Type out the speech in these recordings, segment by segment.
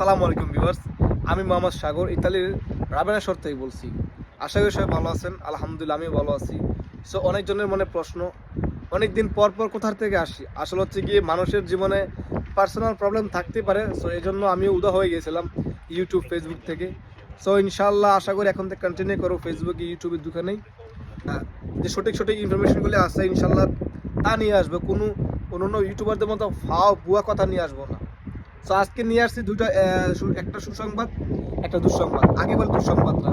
আসসালামু আলাইকুম ভিউয়ার্স। আমি মোহাম্মদ সাগর, ইতালির রাবেনা শহর থেকে বলছি। আশা করি সবাই ভালো আছেন, আলহামদুলিল্লাহ আমি ভালো আছি। সো অনেকজনের মনে প্রশ্ন অনেক দিন পর পর কোথার থেকে আসি? আসলে হচ্ছে গিয়ে মানুষের জীবনে পার্সোনাল প্রবলেম থাকতে পারে। সো এই জন্য আমি উদা হয়ে গেছিলাম ইউটিউব ফেসবুক থেকে। সো ইনশাল্লাহ আশা করি এখন থেকে কন্টিনিউ করো ফেসবুকে ইউটিউবের দোকানেই যে সঠিক সঠিক ইনফরমেশনগুলি আছে ইনশাল্লাহ তা নিয়ে আসবে। কোনো অন্য ইউটিউবারদের মতো ফাও বুয়া কথা নিয়ে আসব না। সো আজকে নিয়ে আসছি সু- একটা সুসংবাদ, একটা দুঃসংবাদ। আগে বল দুঃসংবাদটা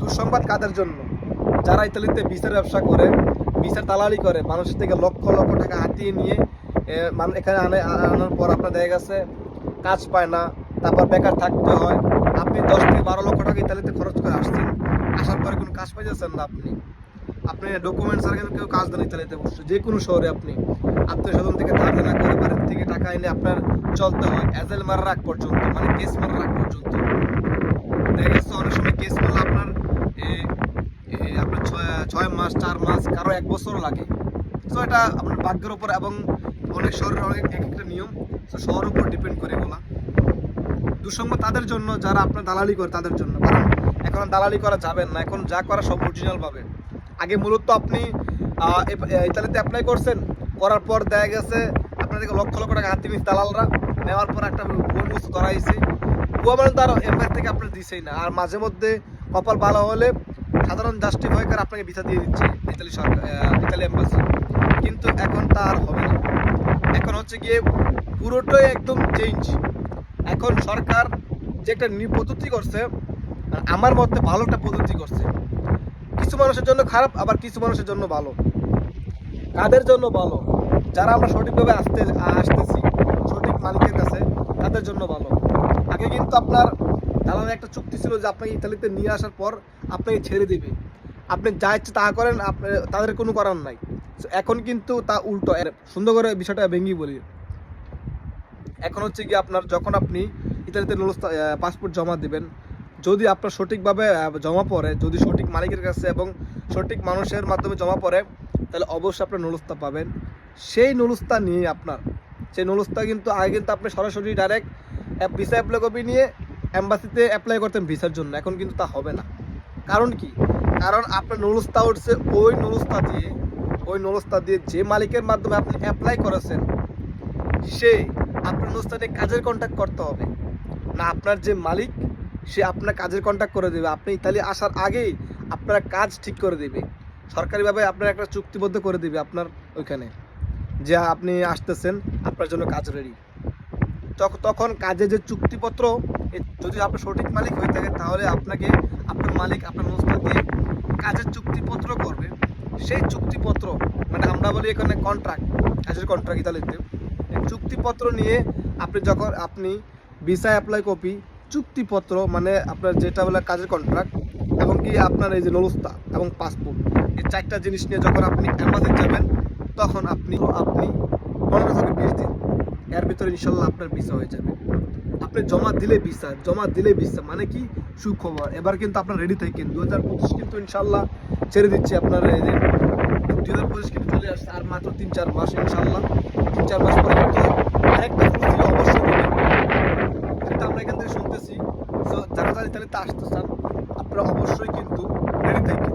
দুঃসংবাদ কাদের জন্য? যারা ইতালিতে বিচার ব্যবসা করে, বিচার দালালি করে, মানুষের থেকে লক্ষ লক্ষ টাকা হাতিয়ে নিয়ে মান- এখানে আনে আনার পর আপনার দেখা গেছে, কাজ পায় না, তারপর বেকার থাকতে হয়। আপনি দশ থেকে বারো লক্ষ টাকা ইতালিতে খরচ করে আসছেন। আসার পরে কোনো কাজ পাইতেছেন না আপনি। আপনি ডকুমেন্টস আর কিন্তু কেউ কাজ দেন ইতালিতে বসে যে কোনো শহরে আপনি আত্মীয় স্বজন থেকে ধার দেনা করে বাড়ির থেকে টাকা এনে আপনার চলতে হয় অ্যাজেল মারার আগ পর্যন্ত মানে কেস মারার আগ পর্যন্ত। দেখা গেছে অনেক সময় কেস মারলে আপনার আপনার ছয় মাস, চার মাস, কারও এক বছরও লাগে। তো এটা আপনার ভাগ্যের উপর এবং অনেক শহরের অনেক এক একটা নিয়ম। তো শহরের উপর ডিপেন্ড করে এগুলা। দুঃসংবাদ তাদের জন্য, যারা আপনার দালালি করে তাদের জন্য। কারণ এখন দালালি করা যাবে না। এখন যা করা সব অরিজিনাল পাবে। আগে মূলত আপনি ইতালিতে অ্যাপ্লাই করছেন, করার পর দেখা গেছে আপনাদেরকে লক্ষ লক্ষ টাকা হাতে দালালরা নেওয়ার পর একটা ভুল বস্তু ধরাইছে ভুয়া মানে এমআই থেকে আপনার দিছেই না। আর মাঝে মধ্যে কপাল ভালো হলে সাধারণ জাস্টিফাই করে আপনাকে ভিসা দিয়ে দিচ্ছে ইতালি সরকার ইতালি এম্বাসি কিন্তু এখন তা আর হবে না। এখন হচ্ছে গিয়ে পুরোটাই একদম চেঞ্জ এখন সরকার যে একটা পদ্ধতি করছে, আমার মতে ভালো একটা পদ্ধতি করছে। কিছু মানুষের জন্য খারাপ, আবার কিছু মানুষের জন্য ভালো। কাদের জন্য ভালো? যারা আমরা সঠিকভাবে আসতে, আসতেছি, সঠিক মালিকের কাছে তাদের জন্য ভালো। আগে কিন্তু আপনার দালালের একটা চুক্তি ছিল যে আপনাকে ইতালিতে নিয়ে আসার পর আপনাকে ছেড়ে দিবে। আপনি যা ইচ্ছে তা করেন, আপনি, তাদের কোনো করার নাই। এখন কিন্তু তা উল্টো। সুন্দর করে বিষয়টা ভেঙে বলি। এখন হচ্ছে কি আপনার যখন আপনি ইতালিতে পাসপোর্ট জমা দিবেন যদি আপনার সঠিকভাবে জমা পড়ে, যদি সঠিক মালিকের কাছে এবং সঠিক মানুষের মাধ্যমে জমা পড়ে, তাহলে অবশ্যই আপনার নুলুস্তা পাবেন। সেই নুলুস্তা নিয়ে আপনার, সেই নুলুস্তা কিন্তু আগে কিন্তু আপনি সরাসরি ডাইরেক্ট ভিসা অ্যাপ্লাই কপি নিয়ে অ্যাম্বাসিতে অ্যাপ্লাই করতেন ভিসার জন্য। এখন কিন্তু তা হবে না। কারণ কি? কারণ আপনার নুলুস্তা উঠছে ওই নুলুস্তা দিয়ে, ওই নুলুস্তা দিয়ে যে মালিকের মাধ্যমে আপনি অ্যাপ্লাই করেছেন, সে আপনার নুলুস্তাতে কাজের কন্ট্যাক্ট করতে হবে। না আপনার যে মালিক সে আপনার কাজের কন্ট্যাক্ট করে দেবে। আপনি ইতালি আসার আগেই আপনার কাজ ঠিক করে দেবে। সরকারিভাবে আপনার একটা চুক্তিবদ্ধ করে দেবে আপনার ওইখানে। যে আপনি আসতেছেন, আপনার জন্য কাজ রেডি তখন কাজে যে চুক্তিপত্র যদি আপনার সঠিক মালিক হয়ে থাকে, তাহলে আপনাকে আপনার মালিক আপনার নুস্তা দিয়ে কাজের চুক্তিপত্র করবে। সেই চুক্তিপত্র মানে আমরা বলি এখানে কন্ট্রাক্ট কাজের কন্ট্রাক্ট ইতালিতে। চুক্তিপত্র নিয়ে আপনি যখন, আপনি ভিসা অ্যাপ্লাই কপি চুক্তিপত্র মানে আপনার যেটা বলে কাজের কন্ট্রাক্ট এবং কি আপনার এই যে নলস্তা এবং পাসপোর্ট এই চারটা জিনিস নিয়ে যখন আপনি অ্যাম্বাসি যাবেন, তখন আপনি আপনি পনেরো থেকে বিশ দিন, এর ভিতরে ইনশাল্লাহ আপনার ভিসা হয়ে যাবে। আপনি জমা দিলে ভিসা জমা দিলে ভিসা মানে কি? সুখবর। এবার কিন্তু আপনার রেডি থাকেন দু হাজার পঁচিশ কিন্তু ইনশাল্লাহ ছেড়ে দিচ্ছি আপনার এই যে দু হাজার পঁচিশ কিন্তু চলে আসছে আর মাত্র তিন চার মাস ইনশাল্লাহ, তিন চার মাস পরে আরেকটা ফুর্তি অবশ্যই দেবে সেটা আমরা এখান থেকে শুনতেছি তো যারা যারা ইতালিতে আসতে চান আপনারা অবশ্যই কিন্তু রেডি থাকবেন।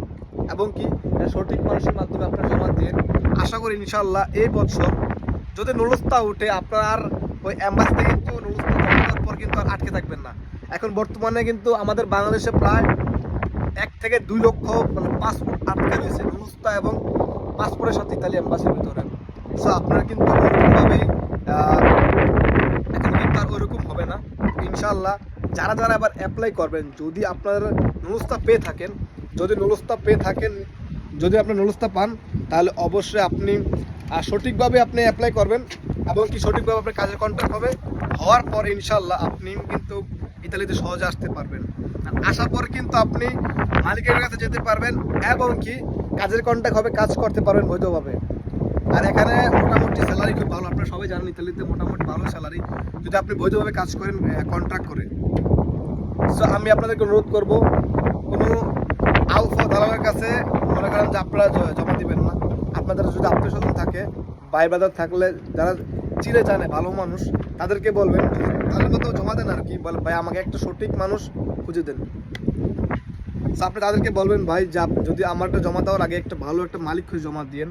এবং কি সঠিক মানুষের মাধ্যমে আপনারা জমা দিয়ে আশা করি ইনশাল্লাহ এই বছর যদি নুলস্তা উঠে, আপনার ওই অ্যাম্বাসি থেকে কিন্তু নুলস্তা জমা দেওয়ার পর কিন্তু আর আটকে থাকবেন না। এখন বর্তমানে কিন্তু আমাদের বাংলাদেশে প্রায় এক থেকে দুই লক্ষ মানে পাসপোর্ট আটকে রয়েছে নুলস্তা এবং পাসপোর্টের সাথে ইতালি অ্যাম্বাসির ভিতরে। সো আপনার কিন্তু ওরকমভাবে এখন কিন্তু আর ওরকম হবে না। ইনশাল্লাহ যারা যারা আবার অ্যাপ্লাই করবেন, যদি আপনার নুলস্তা পেয়ে থাকেন, যদি নুলস্তা পেয়ে থাকেন, যদি আপনি নুলস্তা পান, তাহলে অবশ্যই আপনি সঠিকভাবে আপনি অ্যাপ্লাই করবেন এবং কি সঠিকভাবে আপনার কাজের কন্ট্যাক্ট হবে, হওয়ার পর ইনশাল্লাহ আপনি কিন্তু ইতালিতে সহজে আসতে পারবেন। আর আসার পর কিন্তু আপনি মালিকের কাছে যেতে পারবেন এবং কি কাজের কন্ট্যাক্ট হবে, কাজ করতে পারবেন বৈধভাবে। আর এখানে মোটামুটি স্যালারি খুব ভালো। আপনারা সবাই জানেন ইতালিতে মোটামুটি ভালো স্যালারি যদি আপনি বৈধভাবে কাজ করেন কন্ট্রাক্ট করে। সো আমি আপনাদেরকে অনুরোধ করব, কোনো আলফা দালালের কাছে মনে করেন যে আপনারা জমা দিবেন না। আপনাদের যদি আত্মীয় স্বজন থাকে ভাই বাজার থাকলে, যারা চিনে জানে, ভালো মানুষ, তাদেরকে বলবেন তাদের মতো জমা দেন আর কি বলে, ভাই, আমাকে একটা সঠিক মানুষ খুঁজে দেন। আপনি তাদেরকে বলবেন, ভাই, যা, যদি আমারটা জমা দেওয়ার আগে একটা ভালো একটা মালিক খুঁজে জমা দিয়েন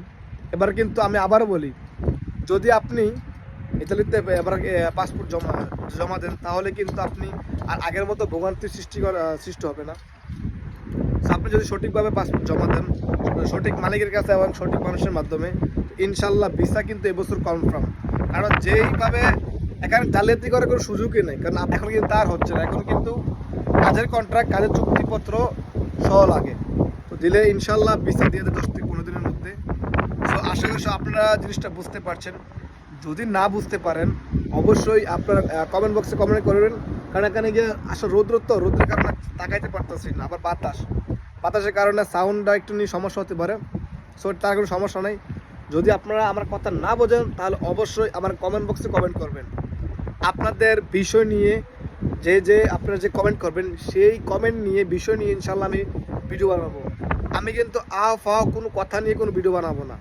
এবার কিন্তু আমি আবার বলি, যদি আপনি ইতালিতে এবার পাসপোর্ট জমা জমা দেন, তাহলে কিন্তু আপনি আর আগের মতো ভোগান্তির সৃষ্টি সৃষ্টি হবে না। আপনি যদি সঠিকভাবে পাসপোর্ট জমা দেন, সঠিক মালিকের কাছে এবং সঠিক মানুষের মাধ্যমে ইনশাল্লাহ ভিসা কিন্তু এবছর কনফার্ম কারণ যেইভাবে এখানে জালিয়াতি করার কোনো সুযোগই নেই, কারণ এখন কিন্তু তার হচ্ছে না। এখন কিন্তু কাজের কন্ট্রাক্ট কাজের চুক্তিপত্র সহ লাগে। তো দিলে ইনশাল্লাহ ভিসা দিয়ে দেয় দশ থেকে পনেরো দিনের মধ্যে তো আশা করি আপনারা জিনিসটা বুঝতে পারছেন। যদি না বুঝতে পারেন, অবশ্যই আপনারা কমেন্ট বক্সে কমেন্ট করবেন। কারণ এখানে গিয়ে আসলে রৌদ্র তো, রৌদ্রের কারণে তাকাইতে পারতেছি না, আবার বাতাস। বাতাসের কারণে সাউন্ডটা একটু নিয়ে সমস্যা হতে পারে। সো তার কোনো সমস্যা নেই। যদি আপনারা আমার কথা না বোঝেন, তাহলে অবশ্যই আমার কমেন্ট বক্সে কমেন্ট করবেন। আপনাদের বিষয় নিয়ে যে যে আপনারা যে কমেন্ট করবেন, সেই কমেন্ট নিয়ে, বিষয় নিয়ে ইনশাল্লাহ আমি ভিডিও বানাবো। আমি কিন্তু আ ফা কোনো কথা নিয়ে কোনো ভিডিও বানাবো না।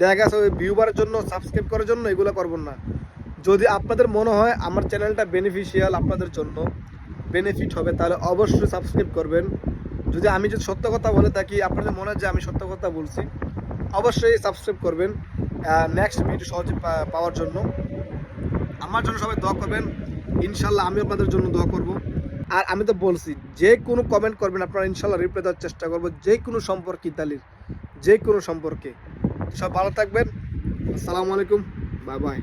দেখা গেছে ওই ভিউবারের জন্য সাবস্ক্রাইব করার জন্য এগুলো করব না। যদি আপনাদের মনে হয় আমার চ্যানেলটা বেনিফিশিয়াল আপনাদের জন্য বেনিফিট হবে, তাহলে অবশ্যই সাবস্ক্রাইব করবেন। যদি আমি যদি সত্য কথা বলে থাকি, আপনাদের মনে হয় যে আমি সত্য কথা বলছি, অবশ্যই সাবস্ক্রাইব করবেন। নেক্সট ভিডিও সহজে পাওয়ার জন্য। আমার জন্য সবাই দোয়া করবেন। ইনশাল্লাহ আমি আপনাদের জন্য দোয়া করব। আর আমি তো বলছি, যে কোনো কমেন্ট করবেন, আপনারা ইনশাল্লাহ রিপ্লাই দেওয়ার চেষ্টা করব, যে কোনো সম্পর্কে ইতালির, যে কোনো সম্পর্কে। সব ভালো থাকবেন। আসসালামু আলাইকুম। Bye bye.